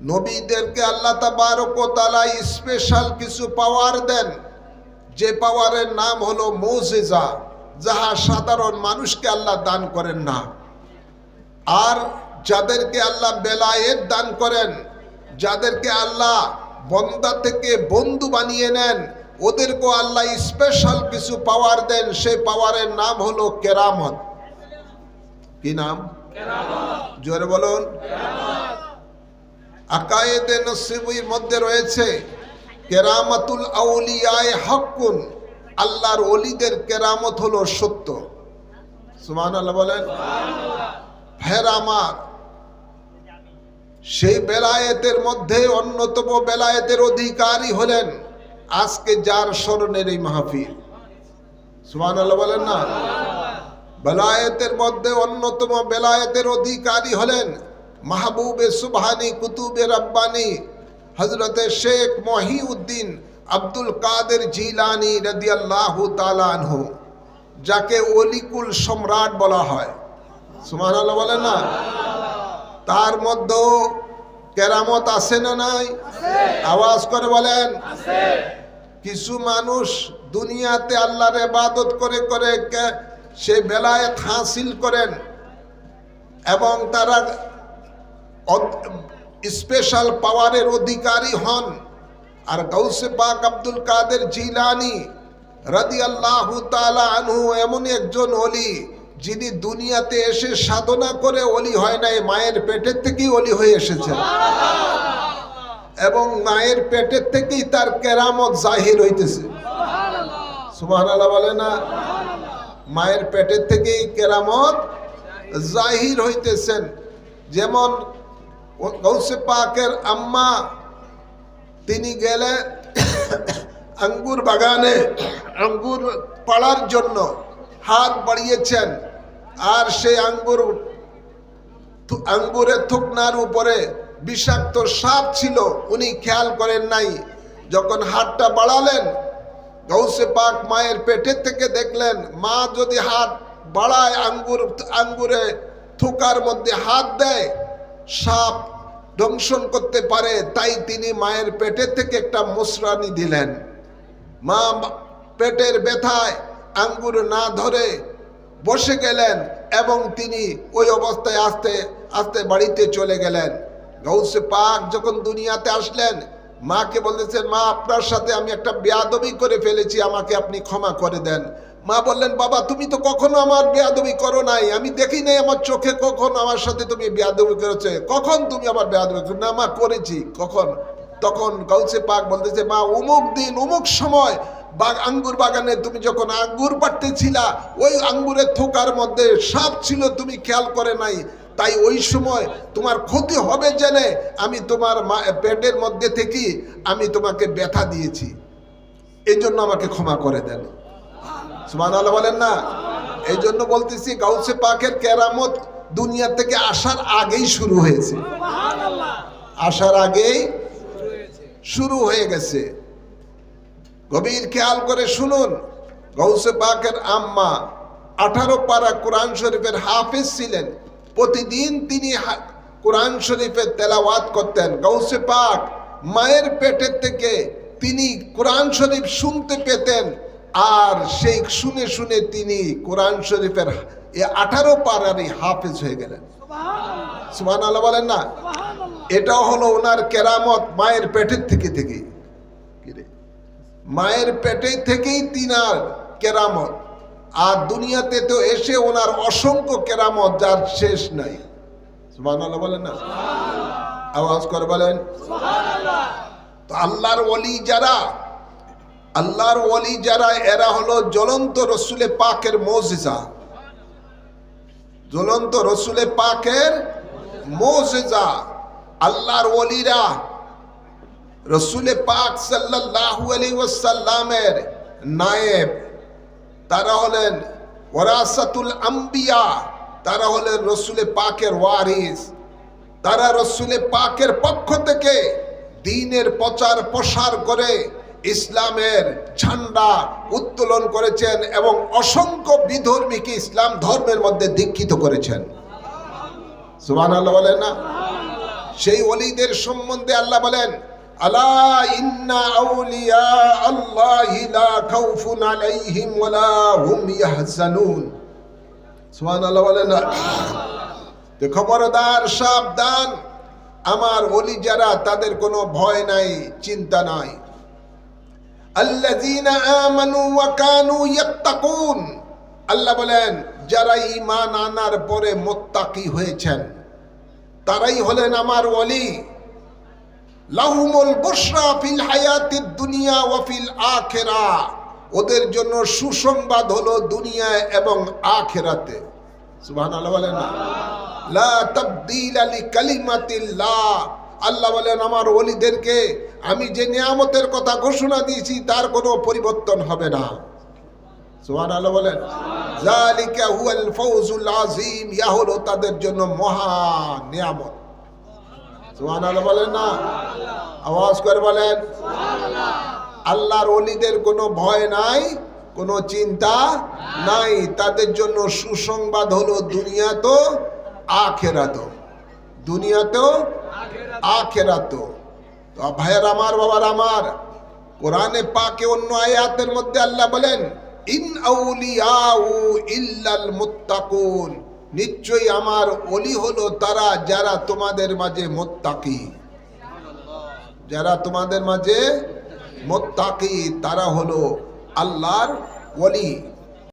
নবীদেরকে আল্লাহ তাবারকতালা স্পেশাল কিছু পাওয়ার দেন। যে পাওয়ারের নাম হলো মৌজেজা, যাহা সাধারণ মানুষকে আল্লাহ দান করেন না। আর যাদেরকে আল্লাহ বেলায়েত দান করেন, যাদেরকে আল্লাহ বন্দা থেকে বন্ধু বানিয়ে নেন, ওদেরকেও আল্লাহ স্পেশাল কিছু পাওয়ার দেন। সেই পাওয়ারের নাম হলো কেরামত। কি নাম? জোরে বলুন। আকায়েদে নসিবির মধ্যে রয়েছে, কেরামাতুল আউলিয়ায় হকুন আল্লাহর অলিদের কেরামত হলো সত্য। সুমান আল্লাহ বলেন, ফের আমার, সেই বেলায়েতের মধ্যে অন্যতম বেলায়েতের অধিকারী হলেন আজকে যার স্মরণের এই মাহফিল। সুমান আল্লাহ বলেন না? বেলায়েতের মধ্যে অন্যতম বেলায়েতের অধিকারী হলেন মাহবুবে সুবহানি, কুতুবে রব্বানি হজরতে শেখ মহিউদ্দিন আব্দুল কাদের জিলানি রদিয়াল্লাহু তালানহু যাকে অলিকুল সম্রাট বলা হয়। সুমান বলেন না? তার মধ্যেও কেরামত আছে না নাই? আওয়াজ করে বলেন। কিছু মানুষ দুনিয়াতে আল্লাহর ইবাদত করে করে সে বেলায়েত হাসিল করেন এবং তারা স্পেশাল পাওয়ারের অধিকারী হন। আর গৌসে পাক আব্দুল কাদের জিলানি রাদি আল্লাহ আনহু এমন একজন অলি যিনি দুনিয়াতে এসে সাধনা করে অলি হয় নাই মায়ের পেটের থেকেই অলি হয়ে এসেছেন। এবং মায়ের পেটের থেকেই তার কেরামত জাহির হইতেছে। আল্লাহ বলে না? মায়ের পেটের থেকেই কেরামত জাহির হইতেছেন। যেমন গৌসে পাকের আম্মা, তিনি গেলে আঙ্গুর বাগানে, আঙ্গুর পাড়ার জন্য হাত বাড়িয়েছেন। আর সেই আঙ্গুর আঙ্গুরের থুকনার উপরে বিষাক্ত সাপ ছিল, উনি খেয়াল করেন নাই। যখন হাতটা বাড়ালেন, গৌসে পাক মায়ের পেটের থেকে দেখলেন, মা যদি হাত বাড়ায়, আঙ্গুর আঙ্গুরে থুকার মধ্যে হাত দেয় সাপ দংশন করতে পারে, তাই তিনি মায়ের পেটের থেকে একটা মুসরানি দিলেন। মা পেটের ব্যথায় আঙ্গুর না ধরে বসে গেলেন এবং তিনি ওই অবস্থায় আস্তে আস্তে বাড়িতে চলে গেলেন। গৌসে পাক যখন দুনিয়াতে আসলেন, মাকে বলতেছেন, মা, আপনার সাথে আমি একটা বেয়াদবি করে ফেলেছি, আমাকে আপনি ক্ষমা করে দেন। মা বললেন, বাবা, তুমি তো কখনো আমার বেয়াদবি করো নাই। আমি দেখি নাই আমার চোখে কখন আমার সাথে তুমি বেয়াদবি করেছে। কখন তুমি আমার বেয়াদবি করেছ? না মা করেছি কখন? তখন গৌসে পাক বলতেছে, মা, উমুক দিন, উমুক সময় বাগ, আঙ্গুর বাগানে তুমি যখন আঙ্গুর পাড়তেছিলা, ওই আঙ্গুরের থোকার মধ্যে সাপ ছিল, তুমি খেয়াল করে নাই। তাই ওই সময় তোমার ক্ষতি হবে জেনে আমি তোমার পেটের মধ্যে থেকে আমি তোমাকে ব্যথা দিয়েছি। এই জন্য আমাকে ক্ষমা করে দেন। সুমান আল্লাহ বলেন না। এই জন্য বলতেছি গাউসে পাকের কেরামত দুনিয়া থেকে আসার আগেই শুরু হয়েছে। আসার আগেই শুরু হয়ে গেছে। গভীর খেয়াল করে শুনুন গৌসে পাকের আম্মা আঠারো পারা কোরআন শরীফের হাফেজ ছিলেন। প্রতিদিন তিনি কোরআন শরীফের তেলাওয়াত করতেন। গৌসে পাক মায়ের পেটের থেকে তিনি কোরআন শরীফ শুনতে পেতেন। আর সেই শুনে শুনে তিনি কোরআন শরীফের এ আঠারো পারারই হাফেজ হয়ে গেলেন। সুমান আল্লাহ বলেন না? এটা হলো ওনার কেরামত মায়ের পেটের থেকে থেকে। মায়ের পেটে থেকেই তিনার কেরামত। আর দুনিয়াতে তো এসে ওনার অসংখ্য কেরামত যার শেষ নাই। সুবহানাল্লাহ বলেন না? আওয়াজ করে বলেন? তো আল্লাহর ওলি যারা আল্লাহর ওলি যারা, এরা হলো জ্বলন্ত রসুলে পাকের মৌজিজা। জ্বলন্ত রসুলে পাকের মৌজিজা। আল্লাহর ওলিরা রসুলে পাক সাল্লাল্লাহু আলাইহি ওয়াসাল্লামের নায়েব। তারা হলেন ওরাসাতুল আম্বিয়া। তারা হলেন রসুলে পাকের ওয়ারিস। তারা রসুলে পাকের পক্ষ থেকে দিনের প্রচার প্রসার করে ইসলামের ঝান্ডা উত্তোলন করেছেন এবং অসংখ্য বিধর্মীকে ইসলাম ধর্মের মধ্যে দীক্ষিত করেছেন। সুবহানাল্লাহ বলেন না? সেই অলিদের সম্বন্ধে আল্লাহ বলেন, আলা ইন্না আউলিয়া আল্লাহি বলেন খবরদার, সাবধান। আমার অলি যারা, তাদের কোনো ভয় নাই, চিন্তা নাই। আল্লাযীনা আমানু ওয়া কানু ইয়াত্তাকুন। আল্লাহ বলেন, যারা ঈমান আনার পরে মুত্তাকি হয়েছেন, তারাই হলেন আমার ওলি লাহুমুল বুশরা ফিল হায়াতিদ দুনিয়া ওয়া ফিল আখিরা। ওদের জন্য সুসংবাদ হলো দুনিয়ায় এবং আখিরাতে। সুবহানাল্লাহ বলেন না। লা তাবদীল আলি কালিমাতিল্লাহ। আল্লাহ বলেন, আমার ওলিদেরকে আমি যে নিয়ামতের কথা ঘোষণা দিয়েছি, তার কোনো পরিবর্তন হবে না। সুবহানাল্লাহ বলেন জালিকা হুয়াল ফাউজুল আযীম, ইয়া হলো তাদের জন্য মহা নিয়ামত। সুবহানাল্লাহ বলেন না? আওয়াজ করে বলেন, আল্লাহর ওলিদের কোনো ভয় নাই, কোনো চিন্তা নাই, তাদের জন্য সুসংবাদ হলো দুনিয়াতো আখেরাতো দুনিয়াতেও আখেরাতো। তো ভাইয়ের আমার, বাবার আমার, কোরআনে পাকে অন্য আয়াতের মধ্যে আল্লাহ বলেন, ইন আউলিয়াউ ইল্লাল মুত্তাকুন। নিশ্চয়ই আমার অলি হলো তারা যারা তোমাদের মাঝে মোত্তাকি। যারা তোমাদের মাঝে মোত্তাকি, তারা হলো আল্লাহর ওলি।